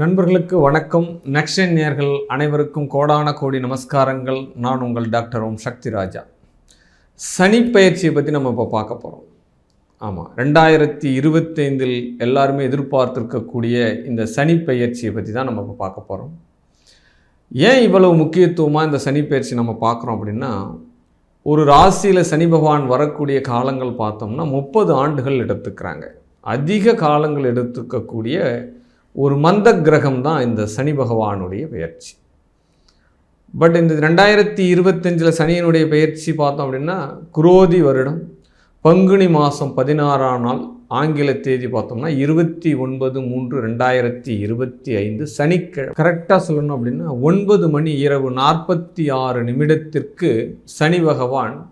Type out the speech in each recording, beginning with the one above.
நண்பர்களுக்கு வணக்கம். நெக்ஸ்ட் நேர்கள் அனைவருக்கும் கோடான கோடி நமஸ்காரங்கள். நான் உங்கள் டாக்டர் ஓம் சக்தி ராஜா. சனி பயிற்சியை பற்றி நம்ம இப்போ பார்க்க போகிறோம் ஆமாம் ரெண்டாயிரத்தி இருபத்தைந்தில் எல்லாருமே எதிர்பார்த்துருக்கக்கூடிய இந்த சனி பயிற்சியை பற்றி தான் நம்ம இப்போ பார்க்க போகிறோம் ஏன் இவ்வளவு முக்கியத்துவமாக இந்த சனி பயிற்சி நம்ம பார்க்குறோம் அப்படின்னா ஒரு ராசியில் சனி பகவான் வரக்கூடிய காலங்கள் பார்த்தோம்னா முப்பது ஆண்டுகள் எடுத்துக்கிறாங்க. அதிக காலங்கள் எடுத்துக்கக்கூடிய ஒரு மந்த கிரகம் தான் இந்த சனி பகவானுடைய பெயர்ச்சி. பட் இந்த ரெண்டாயிரத்தி இருபத்தஞ்சில் சனியினுடைய பெயர்ச்சி பார்த்தோம் அப்படின்னா குரோதி வருடம் பங்குனி மாதம் பதினாறாம் நாள் ஆங்கில தேதி பார்த்தோம்னா இருபத்தி ஒன்பது மூன்று ரெண்டாயிரத்தி இருபத்தி ஐந்து சனிக்கிழமை கரெக்டாக சொல்லணும் அப்படின்னா ஒன்பது மணி இரவு நாற்பத்தி ஆறு நிமிடத்திற்கு சனி பகவான்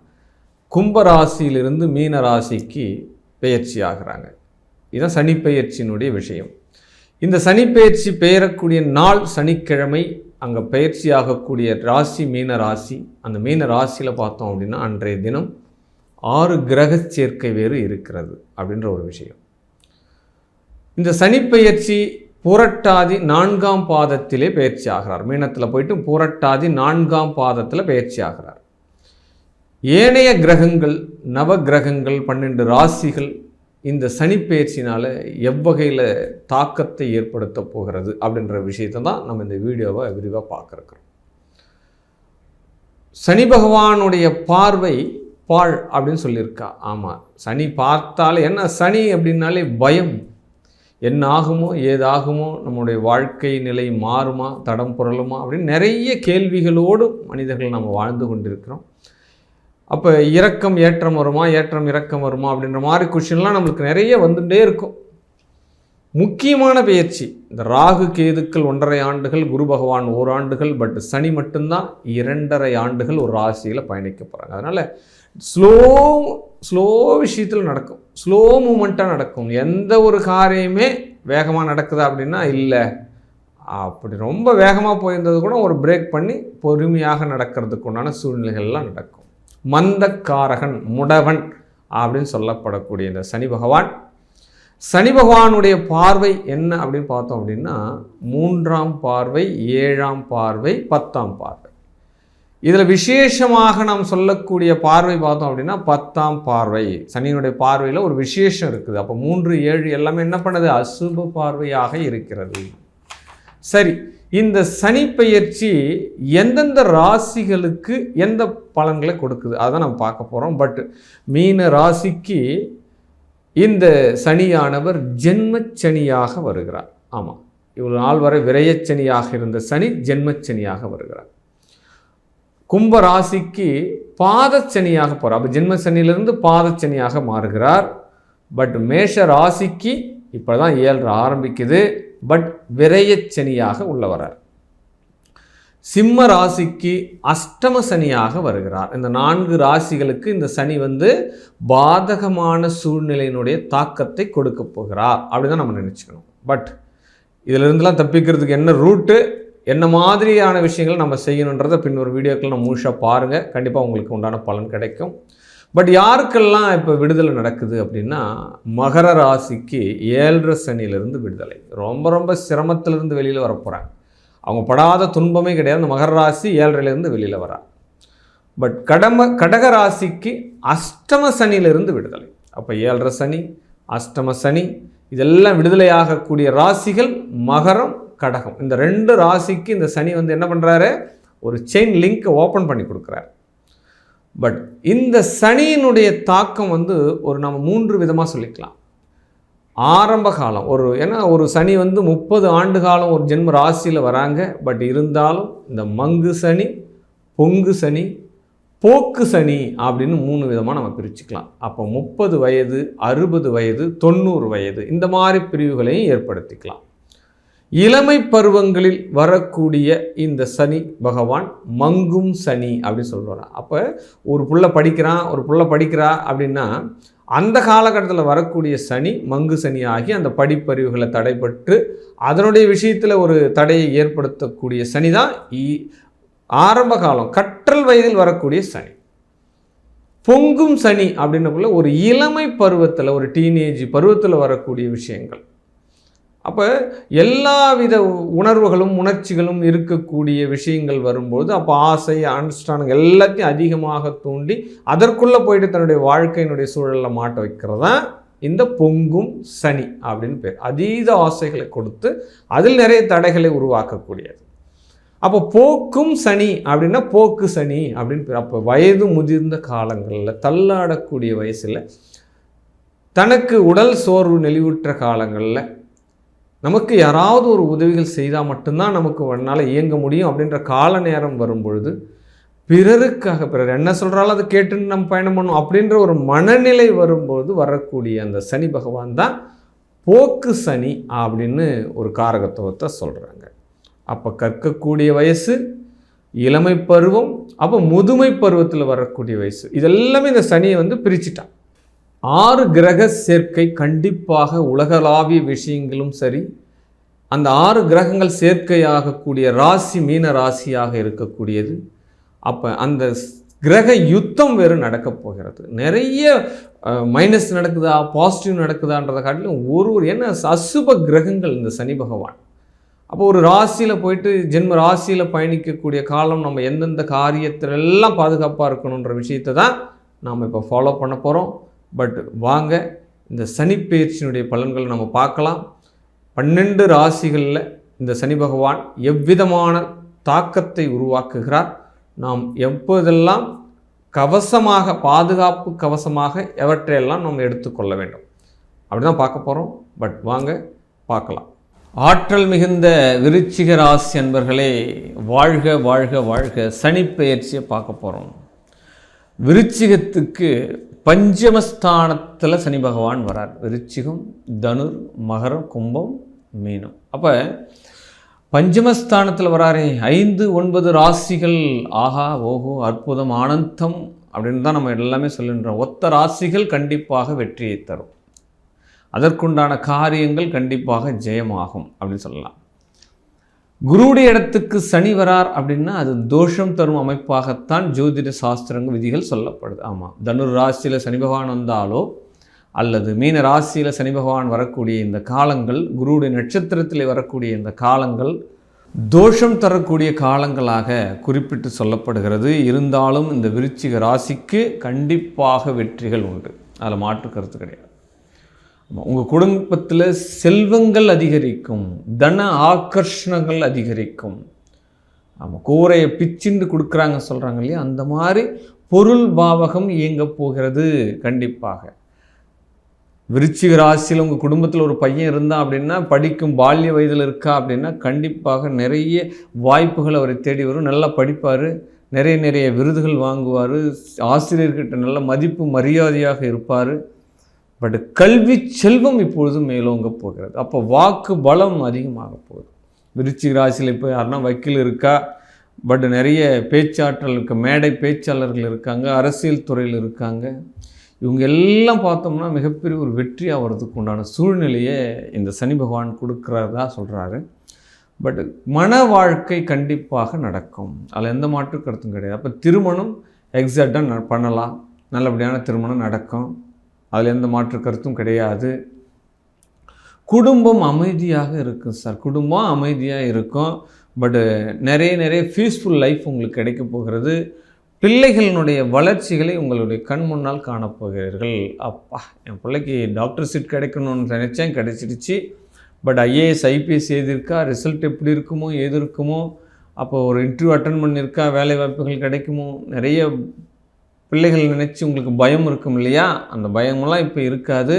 கும்பராசியிலிருந்து மீன ராசிக்கு பெயர்ச்சி ஆகிறாங்க. இதுதான் சனி பெயர்ச்சியினுடைய விஷயம். இந்த சனி பெயர்ச்சி பெயரக்கூடிய நாள் சனிக்கிழமை அங்கே பயிற்சி ஆகக்கூடிய ராசி மீன ராசி அந்த மீன ராசியில் பார்த்தோம் அப்படின்னா அன்றைய தினம் ஆறு கிரக சேர்க்கை வேறு இருக்கிறது அப்படின்ற ஒரு விஷயம். இந்த சனி பெயர்ச்சி புரட்டாதி நான்காம் பாதத்திலே பயிற்சி ஆகிறார். மீனத்தில் போயிட்டு புரட்டாதி நான்காம் பாதத்தில் பயிற்சி ஆகிறார். ஏனைய கிரகங்கள் நவ கிரகங்கள் பன்னெண்டு ராசிகள் இந்த சனிப்பெயர்ச்சினால் எவ்வகையில் தாக்கத்தை ஏற்படுத்த போகிறது அப்படின்ற விஷயத்தை தான் நம்ம இந்த வீடியோவை விரிவாக பார்க்குறோம். சனி பகவானுடைய பார்வை பாழ் அப்படின்னு சொல்லியிருக்கா. ஆமாம் சனி பார்த்தாலே என்ன? சனி அப்படின்னாலே பயம். என்ன ஆகுமோ ஏதாகுமோ நம்முடைய வாழ்க்கை நிலை மாறுமா தடம் புரளுமா அப்படின்னு நிறைய கேள்விகளோடு மனிதர்கள் நம்ம வாழ்ந்து கொண்டிருக்கிறோம். அப்போ இறக்கம் ஏற்றம் வருமா? ஏற்றம் இறக்கம் வருமா? அப்படின்ற மாதிரி கொஷின்லாம் நம்மளுக்கு நிறைய வந்துட்டே இருக்கும். முக்கியமான பயிற்சி. இந்த ராகு கேதுக்கள் ஒன்றரை ஆண்டுகள் குரு பகவான் ஓராண்டுகள் பட் சனி மட்டும்தான் இரண்டரை ஆண்டுகள் ஒரு ராசியில் பயணிக்க போகிறாங்க அதனால் ஸ்லோ ஸ்லோ விஷயத்தில் நடக்கும். ஸ்லோ மூமெண்ட்டாக நடக்கும். எந்த ஒரு காரியமே வேகமாக நடக்குதா அப்படின்னா இல்லை. அப்படி ரொம்ப வேகமாக போயிருந்தது கூட ஒரு பிரேக் பண்ணி பொறுமையாக நடக்கிறதுக்கு உண்டான சூழ்நிலைகள்லாம் நடக்கும். மந்தக்காரகன் முடவன் அப்படின்னு சொல்லப்படக்கூடிய இந்த சனி பகவான். சனி பகவானுடைய பார்வை என்ன அப்படின்னு பார்த்தோம் அப்படின்னா மூன்றாம் பார்வை ஏழாம் பார்வை பத்தாம் பார்வை. இதில் விசேஷமாக நாம் சொல்லக்கூடிய பார்வை பார்த்தோம் அப்படின்னா பத்தாம் பார்வை. சனியினுடைய பார்வையில் ஒரு விசேஷம் இருக்குது. அப்போ மூன்று ஏழு எல்லாமே என்ன பண்ணுது? அசுப பார்வையாக இருக்கிறது. சரி இந்த சனி பயிற்சி எந்தெந்த ராசிகளுக்கு எந்த பலன்களை கொடுக்குது? அதை நம்ம பார்க்க போகிறோம் பட் மீன ராசிக்கு இந்த சனியானவர் ஜென்மச்சனியாக வருகிறார். ஆமாம் இவ்வளோ நாள் வரை விரயச்சனியாக இருந்த சனி ஜென்மச்சனியாக வருகிறார். கும்ப ராசிக்கு பாதச்சனியாக போகிறார் அப்போ ஜென்மச்சனியிலிருந்து பாதச்சனியாக மாறுகிறார். பட் மேஷ ராசிக்கு இப்போ தான் ஏழு ஆரம்பிக்குது. பட் விரயச்சனியாக உள்ள வரார். சிம்ம ராசிக்கு அஷ்டம சனியாக வருகிறார். இந்த நான்கு ராசிகளுக்கு இந்த சனி வந்து பாதகமான சூழ்நிலையினுடைய தாக்கத்தை கொடுக்க போகிறார். அப்படிதான் நம்ம நினச்சிக்கணும். பட் இதிலிருந்துலாம் தப்பிக்கிறதுக்கு என்ன ரூட்டு என்ன மாதிரியான விஷயங்கள் நம்ம செய்யணுன்றதை பின் ஒரு வீடியோக்கள் நம்ம முழுசாக பாருங்கள் கண்டிப்பாக உங்களுக்கு உண்டான பலன் கிடைக்கும். பட் யாருக்கெல்லாம் இப்போ விடுதலை நடக்குது அப்படின்னா மகர ராசிக்கு ஏழரை சனியிலிருந்து விடுதலை. ரொம்ப ரொம்ப சிரமத்திலிருந்து வெளியில் வர போகிறாங்க அவங்க படாத துன்பமே கிடையாது. அந்த மகர ராசி ஏழரைலேருந்து வெளியில் வரா. பட் கடம கடக ராசிக்கு அஷ்டம சனியிலிருந்து விடுதலை. அப்போ ஏழரை சனி அஷ்டம சனி இதெல்லாம் விடுதலையாகக்கூடிய ராசிகள் மகரம் கடகம். இந்த ரெண்டு ராசிக்கு இந்த சனி வந்து என்ன பண்ணுறாரு ஒரு செயின் லிங்க்கை ஓப்பன் பண்ணி கொடுக்குறாரு. பட் இந்த சனியினுடைய தாக்கம் வந்து ஒரு நம்ம மூன்று விதமாக சொல்லிக்கலாம். ஆரம்ப காலம் ஒரு ஏன்னா ஒரு சனி வந்து முப்பது ஆண்டு காலம் ஒரு ஜென்ம ராசியில் வராங்க. பட் இருந்தாலும் இந்த மங்கு சனி பொங்கு சனி போக்கு சனி அப்படின்னு மூணு விதமாக நம்ம பிரிச்சுக்கலாம். அப்போ முப்பது வயது அறுபது வயது தொண்ணூறு வயது இந்த மாதிரி பிரிவுகளையும் ஏற்படுத்திக்கலாம். இளமை பருவங்களில் வரக்கூடிய இந்த சனி பகவான் மங்கும் சனி அப்படின்னு சொல்கிறார் அப்போ ஒரு புள்ள படிக்கிறான் ஒரு புள்ள படிக்கிறா அப்படின்னா அந்த காலகட்டத்தில் வரக்கூடிய சனி மங்கு சனி ஆகி அந்த படிப்பறிவுகளை தடைப்பட்டு அதனுடைய விஷயத்தில் ஒரு தடையை ஏற்படுத்தக்கூடிய சனி தான் ஆரம்ப காலம் கற்றல் வயதில் வரக்கூடிய சனி. பொங்கும் சனி அப்படின்னக்குள்ள ஒரு இளமை பருவத்தில் ஒரு டீனேஜ் பருவத்தில் வரக்கூடிய விஷயங்கள். அப்போ எல்லா வித உணர்வுகளும் உணர்ச்சிகளும் இருக்கக்கூடிய விஷயங்கள் வரும்போது அப்போ ஆசை அனுஷ்டானங்கள் எல்லாத்தையும் அதிகமாக தூண்டி அதற்குள்ளே போயிட்டு தன்னுடைய வாழ்க்கையினுடைய சூழலில் மாட்ட வைக்கிறது? தான் இந்த பொங்கும் சனி அப்படின்னு பேர். அதீத ஆசைகளை கொடுத்து அதில் நிறைய தடைகளை உருவாக்கக்கூடியது. அப்போ போக்கும் சனி அப்படின்னா போக்கு சனி அப்படின்னு பேர். அப்போ வயது முதிர்ந்த காலங்களில் தள்ளாடக்கூடிய வயசில் தனக்கு உடல் சோர்வு நெளிவுற்ற காலங்களில் நமக்கு யாராவது ஒரு உதவிகள் செய்தால் மட்டும்தான் நமக்கு உன்னால் இயங்க முடியும் அப்படின்ற கால நேரம் வரும்பொழுது பிறருக்காக பிறர் என்ன சொல்கிறாலும் அதை கேட்டுன்னு நம்ம பயணம் பண்ணும் அப்படின்ற ஒரு மனநிலை வரும்போது வரக்கூடிய அந்த சனி பகவான் தான் போக்கு சனி அப்படின்னு ஒரு காரகத்துவத்தை சொல்கிறாங்க அப்போ கற்கக்கூடிய வயசு இளமை பருவம் அப்போ முதுமை பருவத்தில் வரக்கூடிய வயசு இதெல்லாமே இந்த சனியை வந்து பிரிச்சுட்டான். ஆறு கிரக சேர்க்கை கண்டிப்பாக உலகளாவிய விஷயங்களும் சரி அந்த ஆறு கிரகங்கள் சேர்க்கையாகக்கூடிய ராசி மீன ராசியாக இருக்கக்கூடியது. அப்போ அந்த கிரக யுத்தம் வேறு நடக்கப் போகிறது. நிறைய மைனஸ் நடக்குதா பாசிட்டிவ் நடக்குதான்றதை காட்டிலும் ஒரு ஒரு என்ன அசுப கிரகங்கள் இந்த சனி பகவான். அப்போ ஒரு ராசியில் போயிட்டு ஜென்ம ராசியில் பயணிக்கக்கூடிய காலம் நம்ம எந்தெந்த காரியத்திலெல்லாம் பாதுகாப்பாக இருக்கணுன்ற விஷயத்தை தான் நாம் இப்போ ஃபாலோ பண்ண போகிறோம் பட் வாங்க இந்த சனி பயிற்சியினுடைய பலன்களை நம்ம பார்க்கலாம். பன்னெண்டு ராசிகளில் இந்த சனி பகவான் எவ்விதமான தாக்கத்தை உருவாக்குகிறார்? நாம் எப்போதெல்லாம் கவசமாக பாதுகாப்பு கவசமாக எவற்றையெல்லாம் நம்ம எடுத்துக்கொள்ள வேண்டும்? அப்படி தான் பார்க்க போகிறோம் பட் வாங்க பார்க்கலாம். ஆற்றல் மிகுந்த விருச்சிக ராசி அன்பர்களே வாழ்க வாழ்க வாழ்க. சனிப்பெயர்ச்சியை பார்க்க போகிறோம் விருச்சிகத்துக்கு பஞ்சமஸ்தானத்தில் சனி பகவான் வரார். விருச்சிகம் தனுர் மகரம் கும்பம் மீனம். அப்போ பஞ்சமஸ்தானத்தில் வராரே ஐந்து ஒன்பது ராசிகள். ஆஹா ஓஹோ அற்புதம் ஆனந்தம் அப்படின்னு தான் நம்ம எல்லாமே சொல்லுன்றோம். ஒத்த ராசிகள் கண்டிப்பாக வெற்றியை தரும். அதற்குண்டான காரியங்கள் கண்டிப்பாக ஜெயமாகும் அப்படின்னு சொல்லலாம். குருடைய இடத்துக்கு சனி வரார் அப்படின்னா அது தோஷம் தரும் அமைப்பாகத்தான் ஜோதிட சாஸ்திரங்க விதிகள் சொல்லப்படுது. ஆமாம் தனுர் ராசியில் சனி பகவான் வந்தாலோ அல்லது மீன ராசியில் சனி பகவான் வரக்கூடிய இந்த காலங்கள் குருவுடைய நட்சத்திரத்தில் வரக்கூடிய இந்த காலங்கள் தோஷம் தரக்கூடிய காலங்களாக குறிப்பிட்டு சொல்லப்படுகிறது. இருந்தாலும் இந்த விருச்சிக ராசிக்கு கண்டிப்பாக வெற்றிகள் உண்டு. அதில் மாற்று கருத்து கிடையாது. உங்கள் குடும்பத்தில் செல்வங்கள் அதிகரிக்கும் தன ஆக்கர்ஷணங்கள் அதிகரிக்கும். ஆமாம் கூரையை பிச்சுண்டு கொடுக்குறாங்க சொல்கிறாங்க இல்லையா? அந்த மாதிரி பொருள் பாவகம் இயங்க போகிறது கண்டிப்பாக. விருச்சிக ராசியில் உங்கள் குடும்பத்தில் ஒரு பையன் இருந்தால் அப்படின்னா படிக்கும் பால்ய வயதில் இருக்கா அப்படின்னா கண்டிப்பாக நிறைய வாய்ப்புகள் அவரை தேடி வரும். நல்லா படிப்பார் நிறைய நிறைய விருதுகள் வாங்குவார் ஆசிரியர்கிட்ட நல்ல மதிப்பு மரியாதையாக இருப்பார். பட் கல்வி செல்வம் இப்பொழுது மேலோங்க போகிறது. அப்போ வாக்கு பலம் அதிகமாக போகுது. விருச்சிக ராசியில் இப்போ யாருன்னா வக்கீல் இருக்கா? பட் நிறைய பேச்சாற்றல் இருக்க மேடை பேச்சாளர்கள் இருக்காங்க அரசியல் துறையில் இருக்காங்க. இவங்க எல்லாம் பார்த்தோம்னா மிகப்பெரிய ஒரு வெற்றி ஆகிறதுக்கு உண்டான சூழ்நிலையை இந்த சனி பகவான் கொடுக்குறதா சொல்கிறாரு பட் மன வாழ்க்கை கண்டிப்பாக நடக்கும். அதில் எந்த மாற்று கருத்தும் கிடையாது. அப்போ திருமணம் எக்ஸாக்டாக பண்ணலாம். நல்லபடியான திருமணம் நடக்கும். அதில் எந்த மாற்று கருத்தும் கிடையாது. குடும்பம் அமைதியாக இருக்கும் சார். குடும்பம் அமைதியாக இருக்கும். பட்டு நிறைய நிறைய பீஸ்ஃபுல் லைஃப் உங்களுக்கு கிடைக்க போகிறது. பிள்ளைகளினுடைய வளர்ச்சிகளை உங்களுடைய கண் முன்னால் காணப்போகிறீர்கள் அப்பா என் பிள்ளைக்கு டாக்டர் சீட் கிடைக்கணும்னு நினச்சேன் கிடைச்சிடுச்சு. பட் ஐஏஎஸ் ஐபிஎஸ் எழுதியிருக்கா? ரிசல்ட் எப்படி இருக்குமோ எது இருக்குமோ? அப்போ ஒரு இன்டர்வியூ அட்டன் பண்ணியிருக்கா? வேலை வாய்ப்புகள் கிடைக்குமோ? நிறைய பிள்ளைகள் நினச்சி உங்களுக்கு பயம் இருக்கும் இல்லையா? அந்த பயமெல்லாம் இப்போ இருக்காது.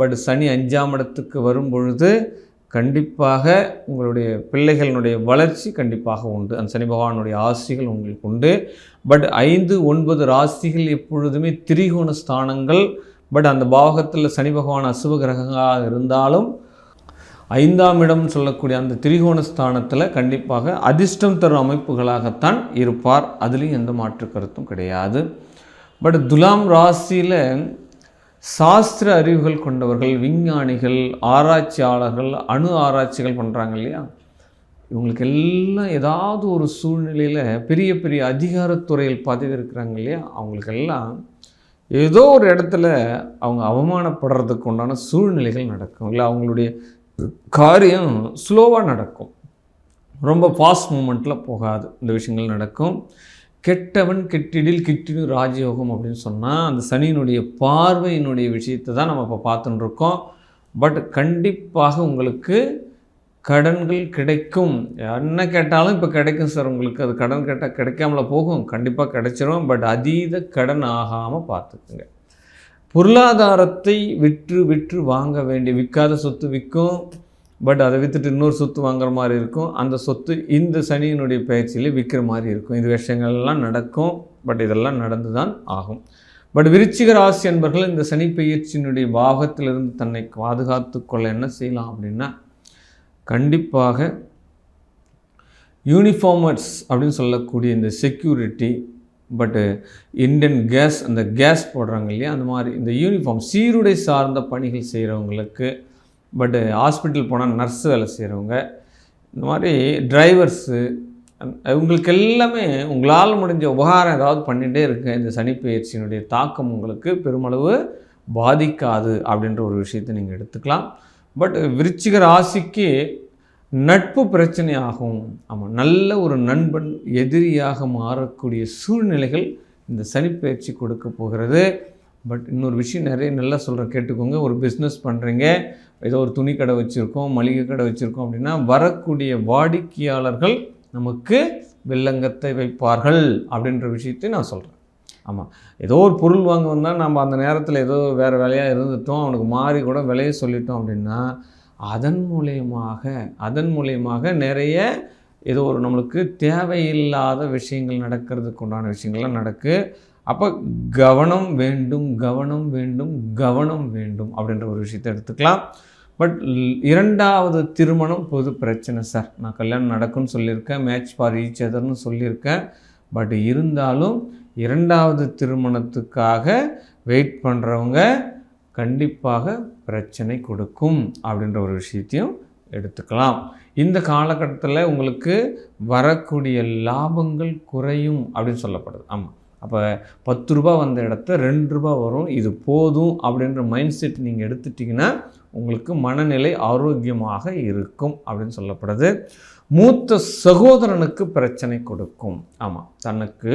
பட் சனி அஞ்சாம் இடத்துக்கு வரும் பொழுது கண்டிப்பாக உங்களுடைய பிள்ளைகளினுடைய வளர்ச்சி கண்டிப்பாக உண்டு. அந்த சனி பகவானுடைய ஆசிகள் உங்களுக்கு உண்டு. பட் ஐந்து ஒன்பது ராசிகள் எப்பொழுதுமே திரிகோண ஸ்தானங்கள். பட் அந்த பாவகத்தில் சனி பகவான் அசுப கிரகங்களாக இருந்தாலும் ஐந்தாம் இடம் சொல்லக்கூடிய அந்த திரிகோண ஸ்தானத்தில் கண்டிப்பாக அதிர்ஷ்டம் தரும் அமைப்புகளாகத்தான் இருப்பார். அதுலேயும் எந்த மாற்று கருத்தும் கிடையாது. பட் துலாம் ராசியில் சாஸ்திர அறிவுகள் கொண்டவர்கள் விஞ்ஞானிகள் ஆராய்ச்சியாளர்கள் அணு ஆராய்ச்சிகள் பண்ணுறாங்க இல்லையா? இவங்களுக்கு எல்லாம் ஏதாவது ஒரு சூழ்நிலையில் பெரிய பெரிய அதிகாரத்துறையில் பதவி இருக்கிறாங்க இல்லையா அவங்களுக்கெல்லாம் ஏதோ ஒரு இடத்துல அவங்க அவமானப்படுறதுக்கு உண்டான சூழ்நிலைகள் நடக்கும். இல்லை அவங்களுடைய காரியம் ஸ்லோவாக நடக்கும். ரொம்ப ஃபாஸ்ட் மூமெண்ட்டில் போகாது. இந்த விஷயங்கள் நடக்கும். கெட்டவன் கெட்டிடில் கிட்டிடு ராஜயோகம் அப்படின்னு சொன்னால் அந்த சனியினுடைய பார்வையினுடைய விஷயத்தை தான் நம்ம இப்போ பார்த்துட்டு இருக்கோம் பட் கண்டிப்பாக உங்களுக்கு கடன்கள் கிடைக்கும். என்ன கேட்டாலும் இப்போ கிடைக்கும் சார் உங்களுக்கு. அது கடன் கேட்டால் கிடைக்காமல போகும். கண்டிப்பாக கிடைச்சிரும். பட் அதீத கடன் ஆகாமல் பார்த்துக்குங்க. பொருளாதாரத்தை விற்று விற்று வாங்க வேண்டிய விற்காத சொத்து விற்கும். பட் அதை விற்றுட்டு இன்னொரு சொத்து வாங்குற மாதிரி இருக்கும். அந்த சொத்து இந்த சனியினுடைய பயிற்சியில் விற்கிற மாதிரி இருக்கும். இது விஷயங்கள்லாம் நடக்கும். பட் இதெல்லாம் நடந்து தான் ஆகும். பட் விருச்சிக ராசி என்பர்கள் இந்த சனி பயிற்சியினுடைய பாகத்திலிருந்து தன்னை பாதுகாத்து கொள்ள என்ன செய்யலாம் அப்படின்னா கண்டிப்பாக யூனிஃபார்மர்ஸ் அப்படின்னு சொல்லக்கூடிய இந்த செக்யூரிட்டி பட்டு இண்டியன் கேஸ் அந்த கேஸ் போடுறாங்க இல்லையா? அந்த மாதிரி இந்த யூனிஃபார்ம் சீருடை சார்ந்த பணிகள் செய்கிறவங்களுக்கு பட்டு ஹாஸ்பிட்டல் போனால் நர்ஸ் வேலை செய்கிறவங்க இந்த மாதிரி டிரைவர்ஸு உங்களுக்கு எல்லாமே உங்களால் முடிஞ்ச உபகாரம் ஏதாவது பண்ணிகிட்டே இருக்க இந்த சனிப்பயிற்சியினுடைய தாக்கம் உங்களுக்கு பெருமளவு பாதிக்காது அப்படின்ற ஒரு விஷயத்தை நீங்கள் எடுத்துக்கலாம். பட் விருச்சிக ராசிக்கு நட்பு பிரச்சனை ஆகும். ஆமாம் நல்ல ஒரு நண்பன் எதிரியாக மாறக்கூடிய சூழ்நிலைகள் இந்த சனிப்பயிற்சி கொடுக்க போகிறது. பட் இன்னொரு விஷயம் நிறைய நல்லா சொல்கிறேன் கேட்டுக்கோங்க. ஒரு பிஸ்னஸ் பண்ணுறீங்க ஏதோ ஒரு துணி கடை வச்சுருக்கோம் மளிகை கடை வச்சுருக்கோம் அப்படின்னா வரக்கூடிய வாடிக்கையாளர்கள் நமக்கு வில்லங்கத்தை வைப்பார்கள் அப்படின்ற விஷயத்தை நான் சொல்கிறேன் ஆமாம் ஏதோ ஒரு பொருள் வாங்க வந்தால் நம்ம அந்த நேரத்தில் ஏதோ வேறு வேலையாக இருந்துட்டோம் அவனுக்கு மாறி கூட விலையை சொல்லிட்டோம் அப்படின்னா அதன் மூலயமாக அதன் மூலியமாக நிறைய ஏதோ ஒரு நம்மளுக்கு தேவையில்லாத விஷயங்கள் நடக்கிறதுக்கு உண்டான விஷயங்கள்லாம் நடக்கு. அப்போ கவனம் வேண்டும் கவனம் வேண்டும் கவனம் வேண்டும் அப்படின்ற ஒரு விஷயத்தை எடுத்துக்கலாம். பட் இரண்டாவது திருமணம் பொது பிரச்சனை சார். நான் கல்யாணம் நடக்கும்னு சொல்லியிருக்கேன் மேட்ச் ஃபார் ஈச் அதர்னு சொல்லியிருக்கேன். பட் இருந்தாலும் இரண்டாவது திருமணத்துக்காக வெயிட் பண்ணுறவங்க கண்டிப்பாக பிரச்சனை கொடுக்கும் அப்படின்ற ஒரு விஷயத்தையும் எடுத்துக்கலாம். இந்த காலகட்டத்தில் உங்களுக்கு வரக்கூடிய லாபங்கள் குறையும் அப்படின்னு சொல்லப்படுது. ஆமாம் அப்போ பத்து ரூபா வந்த இடத்த ரெண்டு ரூபா வரும். இது போதும் அப்படின்ற மைண்ட் செட் நீங்கள் எடுத்துட்டிங்கன்னா உங்களுக்கு மனநிலை ஆரோக்கியமாக இருக்கும் அப்படின்னு சொல்லப்படுது. மூத்த சகோதரனுக்கு பிரச்சனை கொடுக்கும். ஆமாம் தனக்கு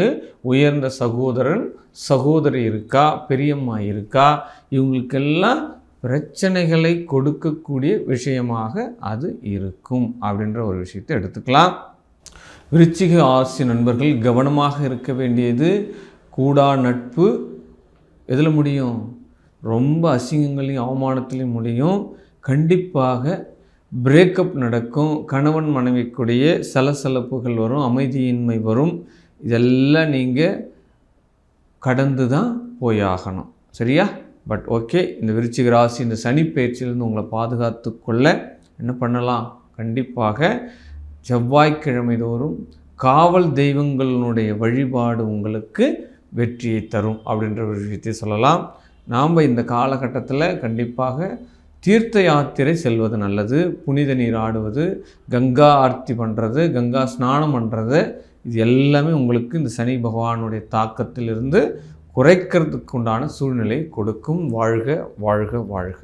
உயர்ந்த சகோதரன் சகோதரி இருக்கா பெரியம்மா இருக்கா இவங்களுக்கெல்லாம் பிரச்சனைகளை கொடுக்கக்கூடிய விஷயமாக அது இருக்கும் அப்படின்ற ஒரு விஷயத்தை எடுத்துக்கலாம். விருச்சிக ஆசி நண்பர்கள் கவனமாக இருக்க வேண்டியது கூடா நட்பு. எதில் முடியும்? ரொம்ப அசிங்கங்களையும் அவமானத்திலையும் முடியும். கண்டிப்பாக பிரேக்கப் நடக்கும். கணவன் மனைவிக்குடைய சலசலப்புகள் வரும் அமைதியின்மை வரும். இதெல்லாம் நீங்கள் கடந்து தான் போயாகணும். சரியா? பட் ஓகே இந்த விருச்சிக ராசி இந்த சனி பயிற்சியிலிருந்து உங்களை பாதுகாத்து கொள்ள என்ன பண்ணலாம்? கண்டிப்பாக செவ்வாய்க்கிழமை தோறும் காவல் தெய்வங்களினுடைய வழிபாடு உங்களுக்கு வெற்றியை தரும் அப்படின்ற ஒரு விஷயத்தை சொல்லலாம். நாம் இந்த காலகட்டத்தில் கண்டிப்பாக தீர்த்த யாத்திரை செல்வது நல்லது. புனித நீர் ஆடுவது கங்கா ஆர்த்தி பண்ணுறது கங்கா ஸ்நானம் பண்ணுறது இது எல்லாமே உங்களுக்கு இந்த சனி பகவானுடைய தாக்கத்திலிருந்து குறைக்கிறதுக்கு உண்டான சூழ்நிலை கொடுக்கும். வாழ்க வாழ்க வாழ்க.